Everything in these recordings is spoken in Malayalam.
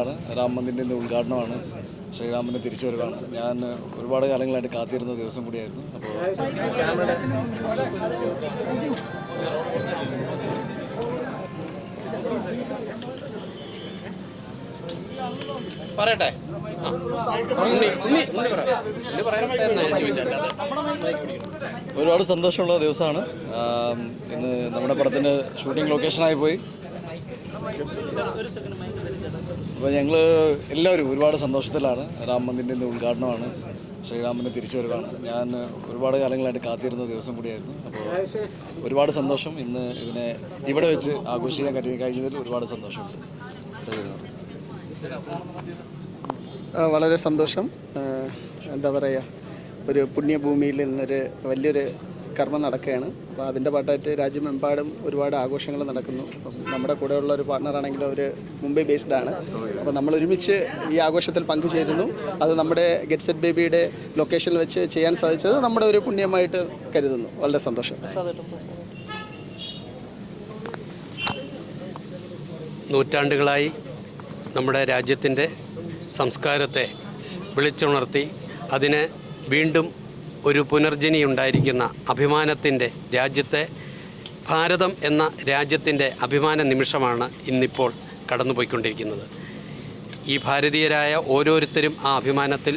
ആണ്. രാം മന്ദിറിന്റെ ഉദ്ഘാടനമാണ്. ശ്രീരാമന്റെ തിരിച്ചുവരവാണ്. ഞാൻ ഒരുപാട് കാലങ്ങളായിട്ട് കാത്തിരുന്ന ദിവസം കൂടിയായിരുന്നു. അപ്പോൾ പറയട്ടെ. ഒരുപാട് സന്തോഷമുള്ള ദിവസമാണ്. ഇന്ന് നമ്മുടെ പടത്തിന്റെ ഷൂട്ടിംഗ് ലൊക്കേഷനായി പോയി. അപ്പോൾ ഞങ്ങൾ എല്ലാവരും ഒരുപാട് സന്തോഷത്തിലാണ്. രാം മന്ദിരിന്റെ ഉദ്ഘാടനമാണ്. ശ്രീരാമന്റെ തിരിച്ചുവരവാണ്. ഞാൻ ഒരുപാട് കാലങ്ങളായിട്ട് കാത്തിരുന്ന ദിവസം കൂടിയായിരുന്നു. അപ്പോൾ ഒരുപാട് സന്തോഷം. ഇന്ന് ഇതിനെ ഇവിടെ വെച്ച് ആഘോഷിക്കാൻ കഴി- കഴിഞ്ഞതിൽ ഒരുപാട് സന്തോഷമുണ്ട്. വളരെ സന്തോഷം. എന്താ പറയുക ഒരു പുണ്യഭൂമിയിൽ നിന്നൊരു വലിയൊരു കർമ്മം നടക്കുകയാണ്. അപ്പോൾ അതിന്റെ പാട്ടായിട്ട് രാജ്യമെമ്പാടും ഒരുപാട് ആഘോഷങ്ങൾ നടക്കുന്നു. അപ്പം നമ്മുടെ കൂടെയുള്ള ഒരു പാർട്ണറാണെങ്കിൽ അവർ മുംബൈ ബേസ്ഡ് ആണ്. അപ്പോൾ നമ്മൾ ഒരുമിച്ച് ഈ ആഘോഷത്തിൽ പങ്കുചേരുന്നു. അത് നമ്മുടെ ഗെറ്റ് സെറ്റ് ബേബിയുടെ ലൊക്കേഷനിൽ വെച്ച് ചെയ്യാൻ സാധിച്ചത് നമ്മുടെ ഒരു പുണ്യമായിട്ട് കരുതുന്നു. വളരെ സന്തോഷം. നൂറ്റാണ്ടുകളായി നമ്മുടെ രാജ്യത്തിന്റെ സംസ്കാരത്തെ വിളിച്ചുണർത്തി അതിനെ വീണ്ടും ഒരു പുനർജനി ഉണ്ടായിരിക്കുന്ന അഭിമാനത്തിന്റെ രാജ്യത്തെ ഭാരതം എന്ന രാജ്യത്തിന്റെ അഭിമാന നിമിഷമാണ് ഇന്നിപ്പോൾ കടന്നുപോയിക്കൊണ്ടിരിക്കുന്നത്. ഈ ഭാരതീയരായ ഓരോരുത്തരും ആ അഭിമാനത്തിൽ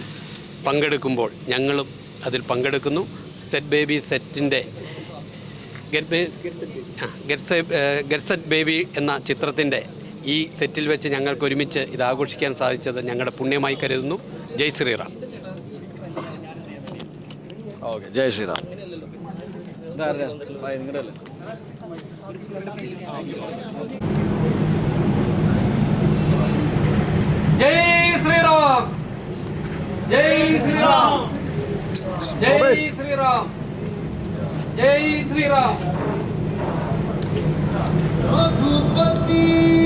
പങ്കെടുക്കുമ്പോൾ ഞങ്ങളും അതിൽ പങ്കെടുക്കുന്നു. സെറ്റ് ബേബി സെറ്റിന്റെ ഗെറ്റ് ബേ ആ, ഗെറ്റ് ഗെറ്റ് സെറ്റ് ബേബി എന്ന ചിത്രത്തിന്റെ ഈ സെറ്റിൽ വെച്ച് ഞങ്ങൾക്ക് ഒരുമിച്ച് ഇത് ആഘോഷിക്കാൻ സാധിച്ചത് ഞങ്ങളുടെ പുണ്യമായി കരുതുന്നു. ജയ് ശ്രീറാം. ഓക്കെ ജയ ശ്രീറാം. ജയ് ശ്രീറാം. ജയ് ശ്രീറാം. ജയ് ശ്രീറാം. ജയ് ശ്രീറാം. രഘുപതി.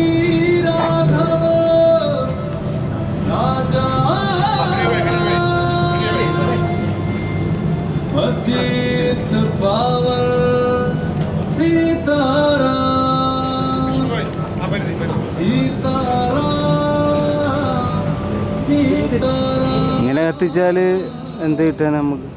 ഇങ്ങനെ കത്തിച്ചാൽ എന്ത് കിട്ടാൻ നമുക്ക്?